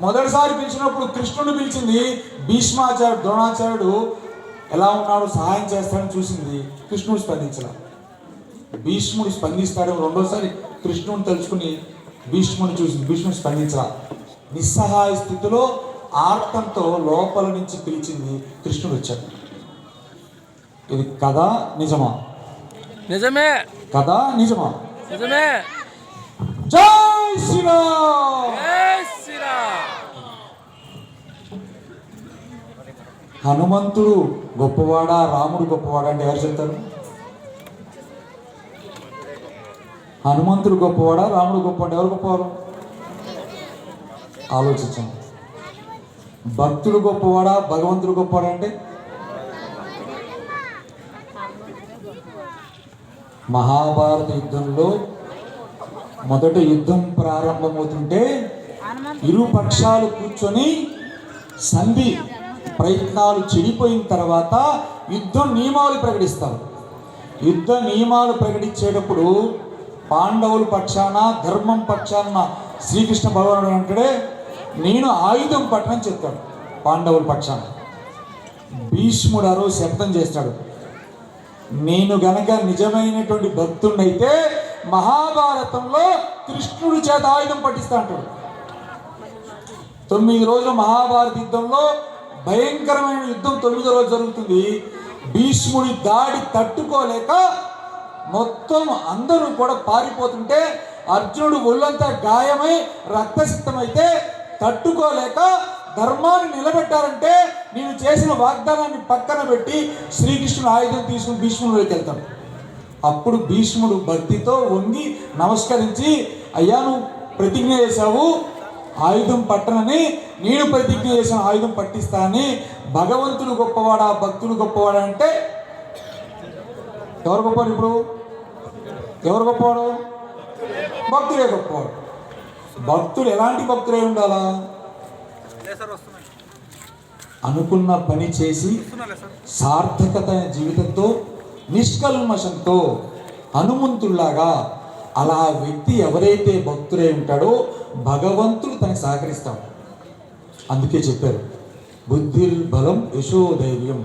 మొదటిసారి పిలిచినప్పుడు కృష్ణుడు పిలిచింది భీష్మాచార్యుడు ద్రోణాచార్యుడు ఎలా ఉన్నాడు సహాయం చేస్తాడని చూసింది. కృష్ణుడు స్పందించలా. భీష్ముడు స్పందిస్తాడు. రెండోసారి కృష్ణుని తలుచుకుని భీష్ముని చూసి భీష్ముడు స్పందించరా నిస్సహాయ స్థితిలో ఆర్తంతో లోపల నుంచి పిలిచింది కృష్ణుడు వచ్చాడు. ఇది కథ నిజమా? నిజమే. కథ నిజమా? నిజమే. హనుమంతుడు గొప్పవాడా? రాముడు గొప్పవాడా అంటే ఎవరు చెప్తారు? హనుమంతుడు గొప్పవాడా? రాముడు గొప్పవాడా ఎవరు గొప్పవారు? ఆలోచించండి. భక్తుడు గొప్పవాడా? భగవంతుడు గొప్పవాడా అంటే? మహాభారత యుద్ధంలో మొదట యుద్ధం ప్రారంభమవుతుంటే ఇరు పక్షాలు కూర్చొని సంధి ప్రయత్నాలు చెడిపోయిన తర్వాత యుద్ధం నియమాలు ప్రకటిస్తారు. యుద్ధ నియమాలు ప్రకటించేటప్పుడు పాండవుల పక్షాన ధర్మం పక్షాన శ్రీకృష్ణ భగవానుడు అంటే నేను ఆయుధం పట్టణం చెప్తాడు పాండవుల పక్షాన. భీష్ముడు శబ్దం చేస్తాడు. నేను గనక నిజమైనటువంటి భక్తుడైతే మహాభారతంలో కృష్ణుడి చేత ఆయుధం పట్టిస్తా అంటాడు. తొమ్మిది రోజులు మహాభారత యుద్ధంలో భయంకరమైన యుద్ధం తొమ్మిదో రోజు జరుగుతుంది. భీష్ముడి దాడి తట్టుకోలేక మొత్తం అందరూ కూడా పారిపోతుంటే అర్జునుడు ఒళ్ళంతా గాయమై రక్తసిద్ధమైతే తట్టుకోలేక ధర్మాన్ని నిలబెట్టారంటే నేను చేసిన వాగ్దానాన్ని పక్కన పెట్టి శ్రీకృష్ణుడు ఆయుధం తీసుకుని భీష్ముడికి వెళ్తాడు అప్పుడు భీష్ముడు భక్తితో వంగి నమస్కరించి అయ్యా నువ్వు ప్రతిజ్ఞ చేశావు. ఆయుధం పట్టనని నేను ప్రతిజ్ఞ చేసిన ఆయుధం పట్టిస్తానని భగవంతుడు గొప్పవాడా భక్తుడు గొప్పవాడా అంటే ఎవరు గొప్పవాడు ఇప్పుడు? ఎవరు గొప్పవాడు? భక్తుడే గొప్పవాడు. భక్తుడు ఎలాంటి భక్తులే ఉండాలా? అనుకున్న పని చేసి సార్థకత జీవితంతో నిష్కల్మషంతో హనుమంతుల్లాగా అలా వ్యక్తి ఎవరైతే భక్తుడై ఉంటాడో భగవంతుడు తనకు సహకరిస్తాడు. అందుకే చెప్పారు బుద్ధి బలం యశోధైర్యం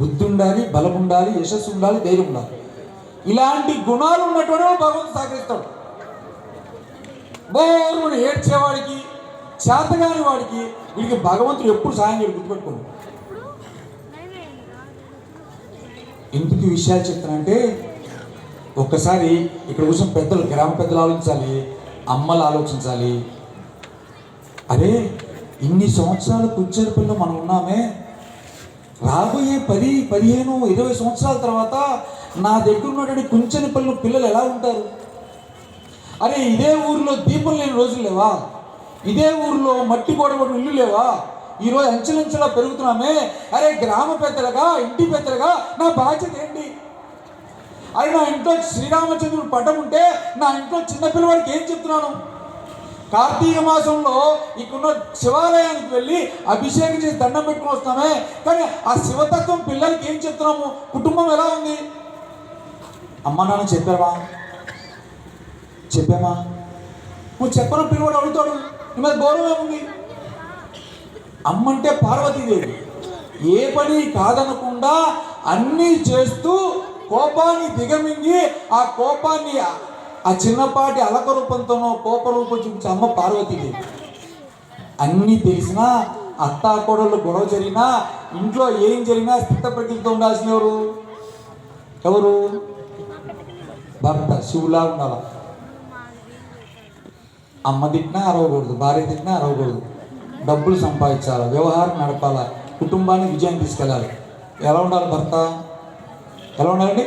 బుద్ధి ఉండాలి బలం ఉండాలి యశస్సు ఉండాలి ధైర్యం ఉండాలి ఇలాంటి గుణాలు ఉన్నటువంటి భగవంతుడు సహకరిస్తాడు. బోరుని ఏడ్చేవాడికి చేతగాని వాడికి వీడికి భగవంతుడు ఎప్పుడు సహాయం చేయడు గుర్తుపెట్టుకోండి. ఎందుకు ఈ విషయాలు చెప్తానంటే ఒక్కసారి ఇక్కడ కూర్చొని పెద్దలు గ్రామ పెద్దలు ఆలోచించాలి అమ్మలు ఆలోచించాలి. అరే ఇన్ని సంవత్సరాల కూర్చొని పిల్లలు మనం ఉన్నామే. రాబోయే పది పదిహేను ఇరవై సంవత్సరాల తర్వాత నా దగ్గర ఉన్నటువంటి కుంచెని పిల్లలు పిల్లలు ఎలా ఉంటారు? అరే ఇదే ఊరిలో దీపం లేని రోజులు లేవా? ఇదే ఊరిలో మట్టి గోడ ఇల్లు లేవా? ఈరోజు అంచెలంచెలా పెరుగుతున్నామే. అరే గ్రామ పెద్దలుగా ఇంటి పెద్దలుగా నా బాధ్యత ఏంటి? అరే నా ఇంట్లో శ్రీరామచంద్రుడు పటం ఉంటే నా ఇంట్లో చిన్న పిల్లవాడికి ఏం చెప్తున్నాను? కార్తీక మాసంలో ఇక్కడున్న శివాలయానికి వెళ్ళి అభిషేకం చేసి దండం పెట్టుకుని వస్తామే. కానీ ఆ శివతత్వం పిల్లలకి ఏం చెప్తున్నాము? కుటుంబం ఎలా ఉంది? అమ్మ నాన్న చెప్పావా? చెప్పామా? నువ్వు చెప్పను పిల్లవాడు అడుగుతాడు. నీ మీద గౌరవం ఏముంది? అమ్మంటే పార్వతీదేవి. ఏ పని కాదనకుండా అన్నీ చేస్తూ కోపాన్ని దిగమింగి ఆ కోపాన్ని ఆ- చిన్నపాటి అలక రూపంతోనో కోప రూపం చూపించే అమ్మ పార్వతీదేవి అన్నీ తెలిసినా అత్తా గొడవ జరిగినా ఇంట్లో ఏం జరిగినా స్థితప్రజ్ఞతో ఉండాల్సిన ఎవరు? ఎవరు? భర్త శివులా ఉండాలి? అమ్మ తిట్టినా అరవకూడదు భార్య తిట్టినా అరవకూడదు. డబ్బులు సంపాదించాలి వ్యవహారం నడపాలి కుటుంబాన్ని విజయం తీసుకెళ్ళాలి. ఎలా ఉండాలి భర్త? ఎలా ఉండాలండి?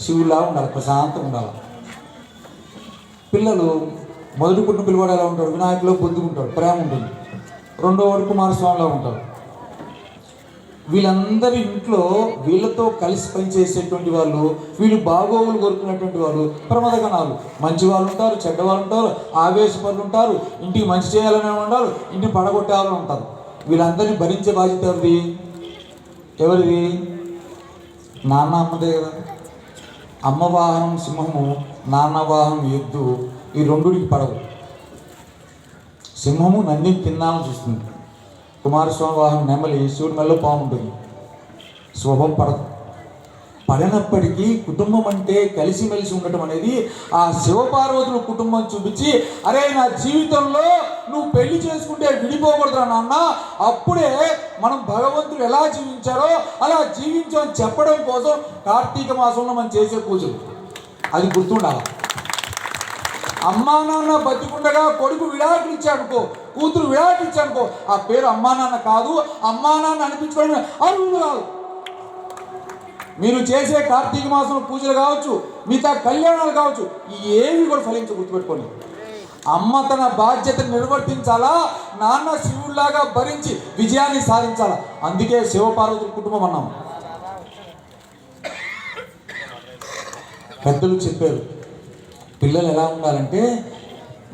శివులా ఉండాలి ప్రశాంతంగా ఉండాలి. పిల్లలు మొదటి పుట్టిన పిల్లవాడు ఎలా ఉంటాడు? వినాయకులో పొద్దుకుంటాడు ప్రేమ ఉంటుంది. రెండో వాడు కుమారస్వామిలా ఉంటాడు. వీళ్ళందరి ఇంట్లో వీళ్ళతో కలిసి పనిచేసేటువంటి వాళ్ళు వీళ్ళు బాగోగులు కోరుకునేటువంటి వాళ్ళు ప్రమాద కణాలు మంచి వాళ్ళు ఉంటారు చెడ్డ వాళ్ళు ఉంటారు ఆవేశపరులు ఉంటారు ఇంటికి మంచి చేయాలని ఉంటారు ఇంటిని పడగొట్టాలని ఉంటారు. వీళ్ళందరినీ భరించే బాధ్యత ఎవరిది? ఎవరిది? నాన్న అమ్మదే కదా. అమ్మ వాహనం సింహము నాన్న వాహనం ఎద్దు ఈ రెండుడికి పడవు. సింహము నందిని తిన్నామని చూస్తుంది. కుమారస్వామి వాహనం నెమలి శివుడి మెల్లో బాగుంటుంది ఉంటుంది శుభం పడదు. పడినప్పటికీ కుటుంబం అంటే కలిసిమెలిసి ఉండటం అనేది ఆ శివపార్వతుల కుటుంబం చూపించి అరే నా జీవితంలో నువ్వు పెళ్ళి చేసుకుంటే విడిపోకూడదురా నాన్న. అప్పుడే మనం భగవంతుడు ఎలా జీవించారో అలా జీవించమని చెప్పడం కోసం కార్తీక మాసంలో మనం చేసే పూజలు. అది గుర్తుండాలి? అమ్మా నాన్న బతికుండగా కొడుకు విడాకులు ఇచ్చాడుకో కూతురు విడాకులు ఇచ్చాడుకో ఆ పేరు అమ్మా నాన్న కాదు అమ్మా నాన్న అనిపించుకోవడం అరువులు కాదు. మీరు చేసే కార్తీక మాసం పూజలు కావచ్చు మిగతా కళ్యాణాలు కావచ్చు ఏవి కూడా ఫలించ గుర్తుపెట్టుకోండి. అమ్మ తన బాధ్యతను నిర్వర్తించాలా? నాన్న శివుడిలాగా భరించి విజయాన్ని సాధించాలా? అందుకే శివపార్వతుల కుటుంబం అన్నాం. పెద్దలు చెప్పారు పిల్లలు ఎలా ఉండాలంటే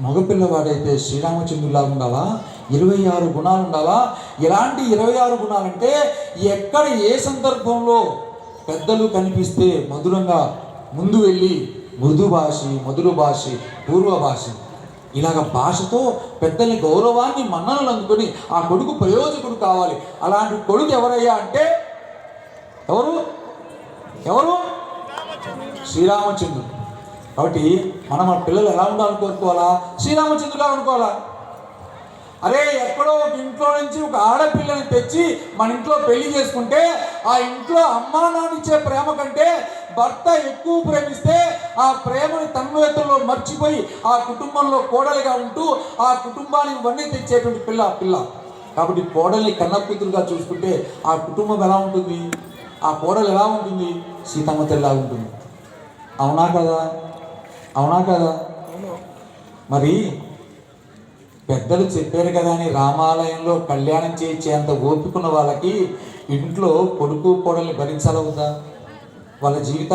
మగపిల్లవాడైతే శ్రీరామచంద్రులా ఉండాలా? ఇరవై ఆరు గుణాలు ఉండాలా? ఎలాంటి ఇరవై ఆరు గుణాలంటే ఎక్కడ ఏ సందర్భంలో పెద్దలు కనిపిస్తే మధురంగా ముందు వెళ్ళి మృదు భాషి మధుర భాషి పూర్వ భాషి ఇలాగ భాషతో పెద్దల్ని గౌరవాన్ని మన్ననలు అందుకొని ఆ కొడుకు ప్రయోజకుడు కావాలి. అలాంటి కొడుకు ఎవరయ్యా అంటే ఎవరు? ఎవరు? శ్రీరామచంద్రుడు. కాబట్టి మనం మన పిల్లలు ఎలా ఉండాలని కోరుకోవాలా శ్రీరామచంద్రులా అనుకోవాలా? అరే ఎక్కడో ఒక ఇంట్లో నుంచి ఒక ఆడపిల్లని తెచ్చి మన ఇంట్లో పెళ్ళి చేసుకుంటే ఆ ఇంట్లో అమ్మా ఇచ్చే ప్రేమ కంటే భర్త ఎక్కువ ప్రేమిస్తే ఆ ప్రేమని తన్మయతలో మర్చిపోయి ఆ కుటుంబంలో కోడలిగా ఉంటూ ఆ కుటుంబానికి వన్నీ తెచ్చేటువంటి పిల్ల ఆ పిల్ల. కాబట్టి కోడల్ని కన్నకూతురుగా చూసుకుంటే ఆ కుటుంబం ఎలా ఉంటుంది? ఆ కోడలు ఎలా ఉంటుంది? సీతమ్మ తెల్లా ఉంటుంది. అవునా కదా? అవునా కదా? మరి పెద్దలు చెప్పారు కదా అని రామాలయంలో కళ్యాణం చేయించేంత ఓపికన్న వాళ్ళకి ఇంట్లో కొడుకు కోడల్ని భరించాలవుతా వాళ్ళ జీవితాన్ని